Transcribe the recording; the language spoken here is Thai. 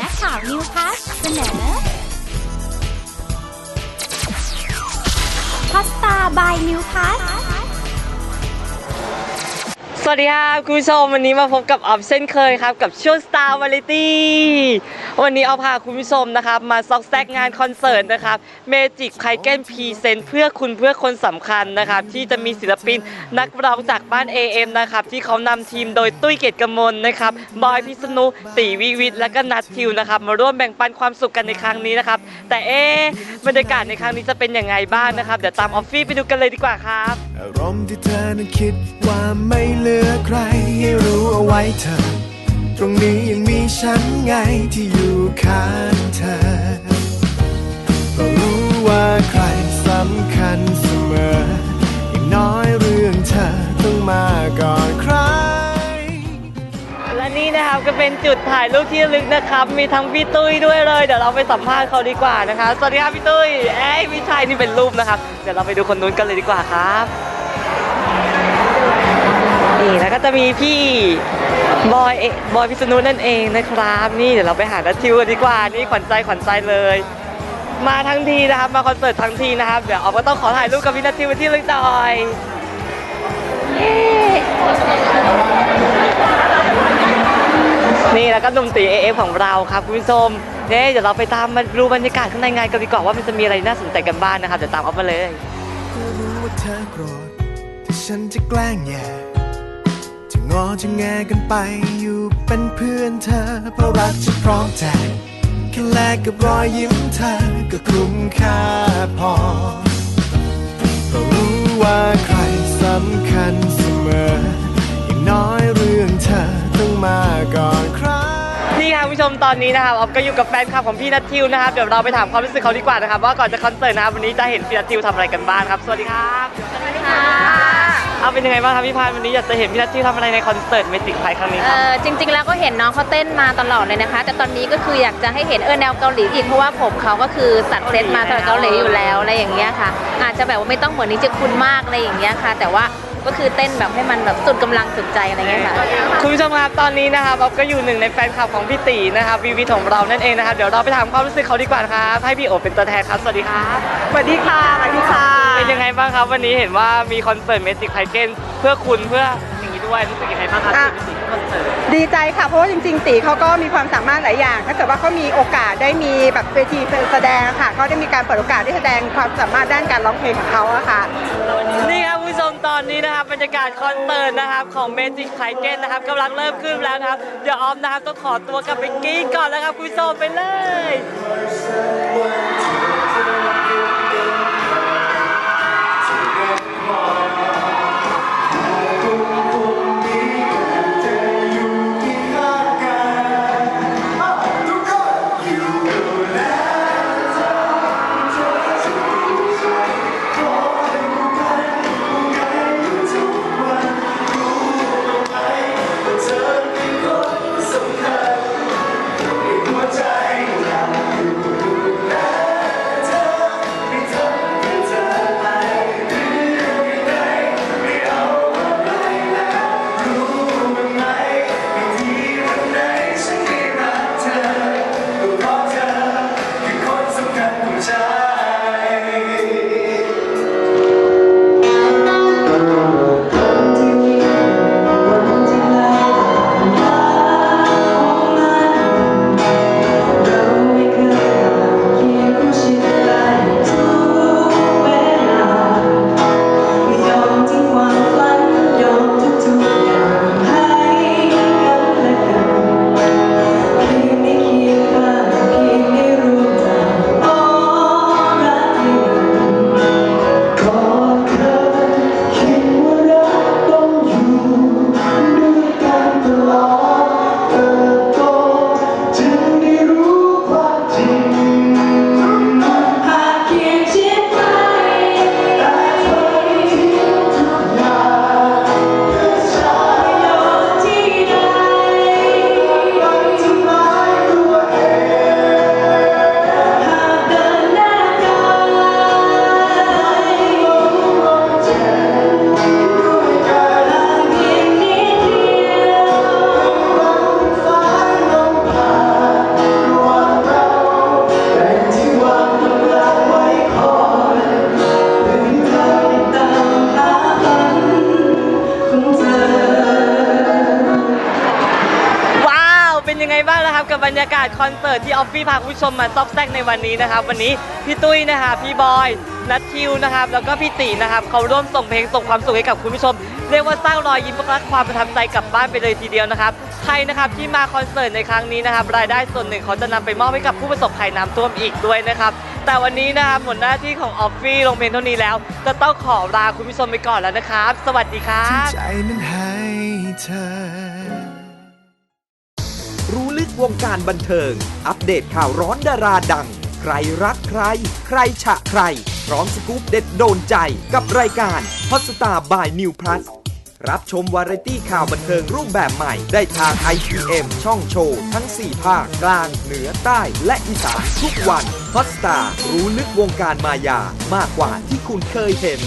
นักข่าวนิวพัสเสนอพาสต้าบายนิวพัสสวัสดีครับคุณผู้ชมวันนี้มาพบกับออฟเช่นเคยครับ กับช่วง Star Variety วันนี้เอาพาคุณผู้ชมนะครับ มาซอกแซกงานคอนเสิร์ตนะครับเมจิกไคเกนพรีเซนต์เพื่อคุณเพื่อคนสำคัญนะครับ ที่จะมีศิลปินนักร้องจากบ้าน AM นะครับ ที่เขานำทีมโดยตุ้ยเกตกมลนะครับ บอยพิษณุตีวิวิทและก็นัททิวนะครับ มาร่วมแบ่งปันความสุขกันในครั้งนี้นะครับ แต่เอ๊บรรยากาศในครั้งนี้จะเป็นยังไงบ้างนะครับ เดี๋ยวตามออฟฟี่ไปดูกันเลยดีกว่าครับอารมณ์ที่เธอนั้นคิดว่าไม่เหลือใครให้รู้เอาไว้เธอ ตรงนี้ยังมีฉันไงที่อยู่ข้างเธอ ก็รู้ว่าใครสำคัญเสมอ อย่างน้อยเรื่องเธอต้องมาก่อนใคร และนี่นะครับก็เป็นจุดถ่ายรูปที่ระลึกนะครับ มีทั้งพี่ตุ้ยด้วยเลย เดี๋ยวเราไปสัมภาษณ์เขาดีกว่านะคะ สวัสดีครับพี่ตุ้ย เอ้ยพี่ชายนี่เป็นรูปนะครับ เดี๋ยวเราไปดูคนนู้นกันเลยดีกว่าครับ นี่แล้วก็จะมีพี่บอยเอบอยพิษณุนั่นเองนะครับ นี่เดี๋ยวเราไปหานัททิวกันดีกว่านี่ขวัญใจขวัญใจเลย มาทั้งทีนะครับ มาคอนเสิร์ตทั้งทีนะครับเดี๋ยวออฟก็ต้องขอถ่ายรูปกับพี่นัททิวเป็นที่ลึกหน่อยนี่แล้วก็หนุ่มตีเอฟของเราครับคุณผู้ชมเนี่ยเดี๋ยวเราไปตามมาดูบรรยากาศข้างในงานกันดีกว่าว่ามันจะมีอะไรน่าสนใจกันบ้างนะครับเดี๋ยวตามออฟมาเลยเธอรู้ว่าเธอโกรธฉันจะแกล้งแย่ จะงอจะแงกันไปอยู่เป็นเพื่อนเธอ เพราะรักจะพร้อมใจแค่แลกกับรอยยิ้มเธอก็คุ้มค่าพอเพราะรู้ว่าใครสำคัญเสมอ อย่างน้อยเรื่องเธอต้องมาก่อนใครนี่ค่ะคุณผู้ชมตอนนี้นะครับออฟก็อยู่กับแฟนคลับของพี่นัททิวนะครับเดี๋ยวเราไปถามความรู้สึกเขาดีกว่านะครับว่าก่อนจะคอนเสิร์ตนะครับวันนี้จะเห็นพี่นัททิวทำอะไรกันบ้างครับ สวัสดีครับสวัสดีค่ะ เอาเป็นยังไงบ้างครับพี่พานวันนี้อยากจะเห็นพี่นัททิวทำอะไรในคอนเสิร์ตเมจิกไพครั้งนี้คเอรับ อจริงๆแล้วก็เห็นน้องเขาเต้นมาตลอดเลยนะคะ แต่ตอนนี้ก็คืออยากจะให้เห็นเออแนวเกาหลีอีก เพราะว่าผมเขาก็คือตัดเซตมาตลอดเกาหลีอยู่แล้วอะไรอย่างเงี้ยค่ะ อาจจะแบบว่าไม่ต้องเหมือนนิจคุณมากอะไรอย่างเงี้ยค่ะ แต่ว่าก็คือเต้นแบบให้มันแบบสุดกำลังสุดใจอะไรเงี้ยค่ะ คุณผู้ชมครับตอนนี้นะครับออฟก็อยู่หนึ่งในแฟนคลับของพี่ตีนะครับวีวีของเรานั่นเองนะครับเดี๋ยวเราไปถามความรู้สึกเขาดีกว่าครับให้พี่โอเป็นตัวแทนครับสวัสดีครับสวัสดีค่ะสวัสดีค่ะ เป็นยังไงบ้างครับ วันนี้เห็นว่ามีคอนเสิร์ตเมจิกไพเกนเพื่อคุณเพื่ออย่างนี้ด้วยรู้สึกยังไงบ้างครับอะ ที่มีคอนเสิร์ต ดีใจค่ะ เพราะว่าจริงๆ ตีเขาก็มีความสามารถหลายอย่าง ถ้าเกิดว่าเขามีโอกาสได้มีแบบเวทีแสดงอะค่ะเขาได้มีการเปิดโอกาสได้แสดงความสามารถด้านการร้องเพลงของเขาอะค่ะ นี่ครับคุณผู้ชมตอนนี้นะครับบรรยากาศคอนเสิร์ตนะครับของเมจิกไพเกนนะครับกำลังเริ่มขึ้นแล้วนะครับ เดี๋ยวออฟนะครับต้องขอตัวกลับไปกรีดก่อนแล้วครับคุณผู้ชมไปเลย นะครับกับบรรยากาศคอนเสิร์ตที่ออฟฟี่พาคุณผู้ชมมาซอกแซกในวันนี้นะครับ วันนี้พี่ตุ้ยนะครับพี่บอยนัททิวนะครับแล้วก็พี่ตีนะครับเขาร่วมส่งเพลงส่งความสุขให้กับคุณผู้ชม เรียกว่าสร้างรอยยิ้มและความประทับใจกลับบ้านไปเลยทีเดียวนะครับใครนะครับที่มาคอนเสิร์ตในครั้งนี้นะครับรายได้ส่วนหนึ่งเขาจะนำไปมอบให้กับผู้ประสบภัยน้ำท่วมอีกด้วยนะครับแต่วันนี้นะครับหมดหน้าที่ของออฟฟี่ลงเพลงเท่านี้แล้ว จะต้องขอลาคุณผู้ชมไปก่อนแล้วนะครับ สวัสดีครับ วงการบันเทิง อัปเดตข่าวร้อนดาราดัง ใครรักใคร ใครฉะใคร พร้อมสกู๊ปเด็ดโดนใจกับรายการฮอสตาบายนิวพลัสรับชมวาไรตี้ข่าวบันเทิงรูปแบบใหม่ ได้ทาง IPM ช่องโชว์ ทั้ง 4 ภาค กลาง เหนือใต้และอีสานทุกวันฮอสตาร์รู้ลึกวงการมายา มากกว่าที่คุณเคยเห็น